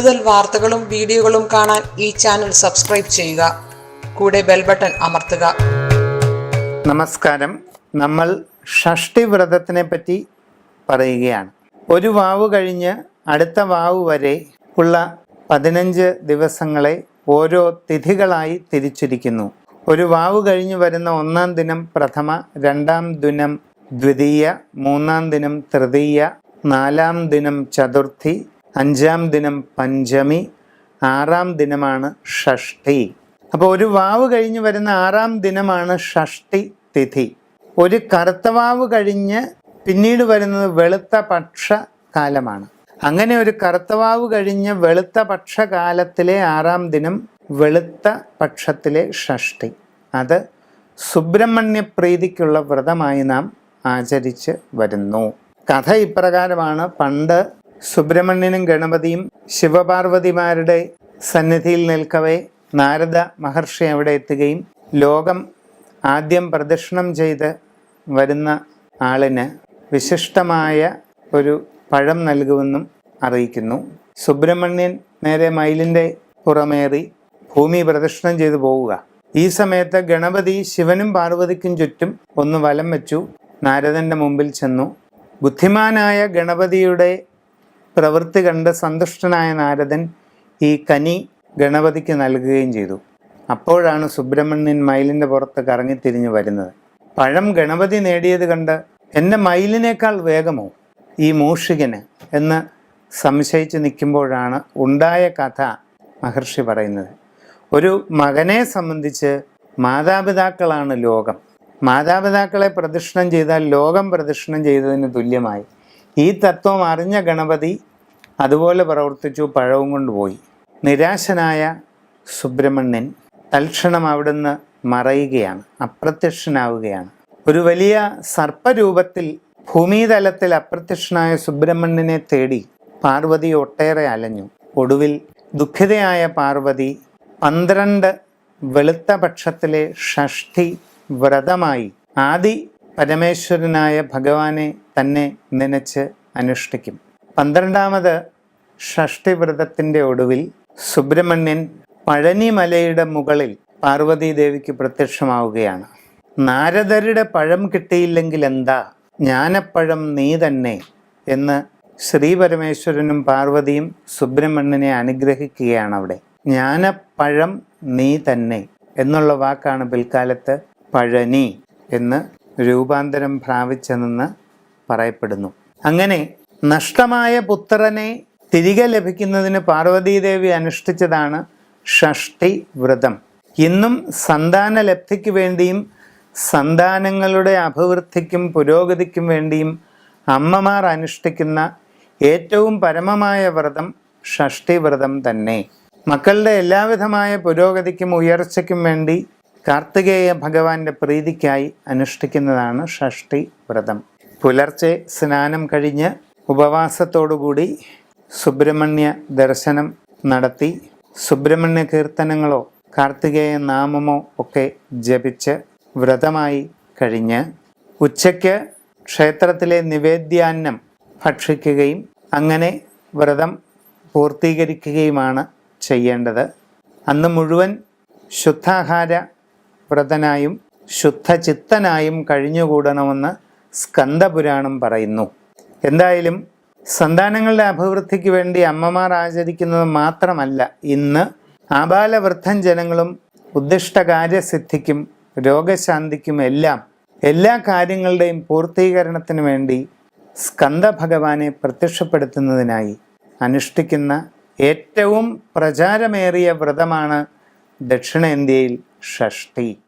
കൂടുതൽ വാർത്തകളും വീഡിയോകളും കാണാൻ ഈ ചാനൽ സബ്സ്ക്രൈബ് ചെയ്യുക. കൂടെ ബെൽ ബട്ടൺ അമർത്തുക. നമസ്കാരം. നമ്മൾ ഷഷ്ടി വ്രതത്തിനെ പറ്റി പറയുകയാണ്. ഒരു വാവ് കഴിഞ്ഞ് അടുത്ത വാവ് വരെ ഉള്ള പതിനഞ്ച് ദിവസങ്ങളെ ഓരോ തിഥികളായി തിരിച്ചിരിക്കുന്നു. ഒരു വാവ് കഴിഞ്ഞ് വരുന്ന ഒന്നാം ദിനം പ്രഥമ രണ്ടാം ദിനം ദ്വിതീയ മൂന്നാം ദിനം തൃതീയ നാലാം ദിനം ചതുർത്ഥി അഞ്ചാം ദിനം പഞ്ചമി ആറാം ദിനമാണ് ഷഷ്ടി. അപ്പോൾ ഒരു വാവ് കഴിഞ്ഞ് വരുന്ന ആറാം ദിനമാണ് ഷഷ്ടി തിഥി. ഒരു കറുത്തവാവ് കഴിഞ്ഞ് പിന്നീട് വരുന്നത് വെളുത്ത പക്ഷ കാലമാണ്. അങ്ങനെ ഒരു കറുത്തവാവ് കഴിഞ്ഞ് വെളുത്ത പക്ഷകാലത്തിലെ ആറാം ദിനം വെളുത്ത പക്ഷത്തിലെ ഷഷ്ടി. അത് സുബ്രഹ്മണ്യ പ്രീതിക്കുള്ള വ്രതമായി നാം ആചരിച്ച് വരുന്നു. കഥ ഇപ്രകാരമാണ്. പണ്ട് സുബ്രഹ്മണ്യനും ഗണപതിയും ശിവപാർവതിമാരുടെ സന്നിധിയിൽ നിൽക്കവേ നാരദ മഹർഷി അവിടെ എത്തുകയും ലോകം ആദ്യം പ്രദക്ഷിണം ചെയ്ത് വരുന്ന ആളിന് വിശിഷ്ടമായ ഒരു പഴം നൽകുമെന്നും അറിയിക്കുന്നു. സുബ്രഹ്മണ്യൻ നേരെ മയിലിന്റെ പുറമേറി ഭൂമി പ്രദക്ഷിണം ചെയ്തു പോവുക. ഈ സമയത്ത് ഗണപതി ശിവനും പാർവതിക്കും ചുറ്റും ഒന്ന് വലം വെച്ചു. നാരദന്റെ മുമ്പിൽ ചെന്നു. ബുദ്ധിമാനായ ഗണപതിയുടെ പ്രവൃത്തി കണ്ട് സന്തുഷ്ടനായ നാരദൻ ഈ കനി ഗണപതിക്ക് നൽകുകയും ചെയ്തു. അപ്പോഴാണ് സുബ്രഹ്മണ്യൻ മയിലിന്റെ പുറത്ത് കറങ്ങിത്തിരിഞ്ഞു വരുന്നത്. പഴം ഗണപതി നേടിയത് കണ്ട് എന്റെ മയിലിനേക്കാൾ വേഗമോ? ഈ മൂഷികന്? എന്ന് സംശയിച്ച് നിൽക്കുമ്പോഴാണ് ഉണ്ടായ കഥ മഹർഷി പറയുന്നത്. ഒരു മകനെ സംബന്ധിച്ച് മാതാപിതാക്കളാണ് ലോകം. മാതാപിതാക്കളെ പ്രദക്ഷിണം ചെയ്താൽ ലോകം പ്രദക്ഷിണം ചെയ്തതിന് തുല്യമായി. ഈ തത്വം അറിഞ്ഞ ഗണപതി അതുപോലെ പ്രവർത്തിച്ചു പഴവും കൊണ്ടുപോയി. നിരാശനായ സുബ്രഹ്മണ്യൻ തൽക്ഷണം അവിടുന്ന് മറയുകയാണ് അപ്രത്യക്ഷനാവുകയാണ്. ഒരു വലിയ സർപ്പരൂപത്തിൽ ഭൂമിതലത്തിൽ അപ്രത്യക്ഷനായ സുബ്രഹ്മണ്യനെ തേടി പാർവതി ഒട്ടേറെ അലഞ്ഞു. ഒടുവിൽ ദുഃഖിതയായ പാർവതി പന്ത്രണ്ട് വെളുത്ത പക്ഷത്തിലെ ഷഷ്ഠി വ്രതമായി ആദി പരമേശ്വരനായ ഭഗവാനെ തന്നെ നനച്ച് അനുഷ്ഠിക്കും. പന്ത്രണ്ടാമത് ഷഷ്ടിവ്രതത്തിന്റെ ഒടുവിൽ സുബ്രഹ്മണ്യൻ പഴനിമലയുടെ മുകളിൽ പാർവതീദേവിക്ക് പ്രത്യക്ഷമാവുകയാണ്. നാരദരുടെ പഴം കിട്ടിയില്ലെങ്കിൽ എന്താ ജ്ഞാനപ്പഴം നീ തന്നെ എന്ന് ശ്രീപരമേശ്വരനും പാർവതിയും സുബ്രഹ്മണ്യനെ അനുഗ്രഹിക്കുകയാണ് അവിടെ ജ്ഞാനപ്പഴം നീ തന്നെ എന്നുള്ള വാക്കാണ് പിൽക്കാലത്ത് പഴനി എന്ന് രൂപാന്തരം പ്രാപിച്ചതെന്ന് പറയപ്പെടുന്നു. അങ്ങനെ നഷ്ടമായ പുത്രനെ തിരികെ ലഭിക്കുന്നതിന് പാർവതീദേവി അനുഷ്ഠിച്ചതാണ് ഷഷ്ടി വ്രതം. ഇന്നും സന്താന ലബ്ധിക്ക് വേണ്ടിയും സന്താനങ്ങളുടെ അഭിവൃദ്ധിക്കും പുരോഗതിക്കും വേണ്ടിയും അമ്മമാർ അനുഷ്ഠിക്കുന്ന ഏറ്റവും പരമമായ വ്രതം ഷഷ്ടി വ്രതം തന്നെ. മക്കളുടെ എല്ലാവിധമായ പുരോഗതിക്കും ഉയർച്ചയ്ക്കും വേണ്ടി കാർത്തികേയ ഭഗവാന്റെ പ്രീതിക്കായി അനുഷ്ഠിക്കുന്നതാണ് ഷഷ്ടി വ്രതം. പുലർച്ചെ സ്നാനം കഴിഞ്ഞ് ഉപവാസത്തോടുകൂടി സുബ്രഹ്മണ്യ ദർശനം നടത്തി സുബ്രഹ്മണ്യ കീർത്തനങ്ങളോ കാർത്തികേയ നാമമോ ഒക്കെ ജപിച്ച് വ്രതമായി കഴിഞ്ഞ് ഉച്ചയ്ക്ക് ക്ഷേത്രത്തിലെ നിവേദ്യാന്നം ഭക്ഷിക്കുകയും അങ്ങനെ വ്രതം പൂർത്തീകരിക്കുകയുമാണ് ചെയ്യേണ്ടത്. അന്ന് മുഴുവൻ ശുദ്ധാഹാര വ്രതനായും ശുദ്ധചിത്തനായും കഴിഞ്ഞുകൂടണമെന്ന് സ്കന്ദപുരാണം പറയുന്നു. എന്തായാലും സന്താനങ്ങളുടെ അഭിവൃദ്ധിക്ക് വേണ്ടി അമ്മമാർ ആചരിക്കുന്നത് മാത്രമല്ല ഇന്ന് ആബാലവൃദ്ധൻ ജനങ്ങളും ഉദ്ദിഷ്ടകാര്യസിദ്ധിക്കും രോഗശാന്തിക്കും എല്ലാം എല്ലാ കാര്യങ്ങളുടെയും പൂർത്തീകരണത്തിന് വേണ്ടി സ്കന്ദ ഭഗവാനെ പ്രത്യക്ഷപ്പെടുത്തുന്നതിനായി അനുഷ്ഠിക്കുന്ന ഏറ്റവും പ്രചാരമേറിയ വ്രതമാണ് ദക്ഷിണേന്ത്യയിൽ ഷഷ്ഠി.